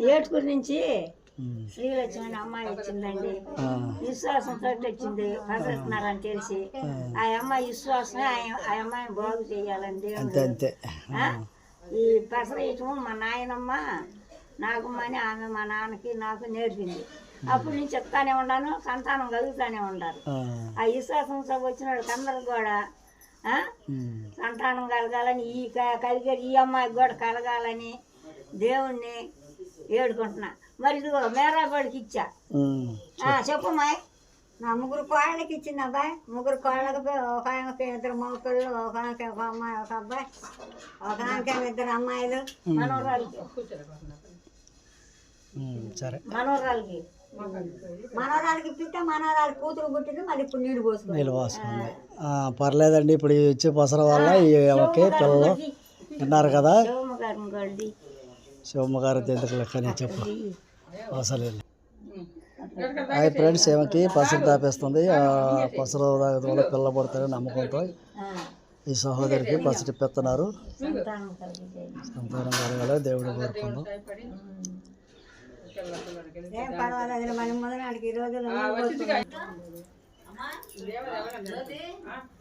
ఏటుకూరు నుంచి. శ్రీలక్ష్మి అమ్మాయి వచ్చిందండి. ఆ, విశ్వాసంతో వచ్చింది పసరిస్తున్నారని తెలిసి. ఆ. అమ్మాయి విశ్వాసమే ఆ- అమ్మాయిని బాగు చేయాలని దేవుడు? ఈ పెసరేయటం మా నాయనమ్మ నాగమ్మని ఆమె మా నాన్నకి నాకు నేర్పింది. అప్పటి నుంచి చెప్తానే ఉన్నాను సంతానం కలుగుతానే ఉండాలి ఆ, ఆ విశ్వాసంతో వచ్చిన వాళ్ళకి అందరికి కూడా. సంతానం కలగాలని ఈ కలిగే ఈ అమ్మాయికి కూడా కలగాలని దేవుణ్ణి ఏడుకుంటున్నా. మరి ఇదిగో మేరాబాడికి ఇచ్చా. చెప్పమ్మాయి నా ముగ్గురు కోళ్ళకి ఇచ్చింది అబ్బాయి. ముగ్గురు కోళ్ళకి ఒక ఆయనకి ఇద్దరు మొక్కలు ఒక ఆయనకి ఒక అమ్మాయి ఒక అబ్బాయి ఒక ఆయనకి ఇద్దరు అమ్మాయిలు. మనోరాలకి. మనోరాలకి. మనవరాలకి ఇప్పిస్తే మనవరాలు కూతురు పుట్టింది మళ్ళీ ఇప్పుడు నీళ్ళు పోసుకుంది. నీళ్ళు పోసుకుంది. పర్లేదండి ఇప్పుడు ఇచ్చే పసర వల్ల ఈ ఒకే పిల్లలు. విన్నారు కదా? శివమ్మ గారిని గొడ్డి శివమ్మ గారు ఎందుకు లెక్కనే చెప్పు అసలు హాయ్ ఫ్రెండ్స్ ఏమకి? పసరు తాపేస్తుంది ఆ పసరు తాగడం వల్ల పిల్ల పడతారని నమ్మకంతో ఈ సహోదరికి పసరు పెడుతున్నారు సంతానం కలిగే సంతానం కలగాలి దేవుడు కోరుకుందాం. ఈ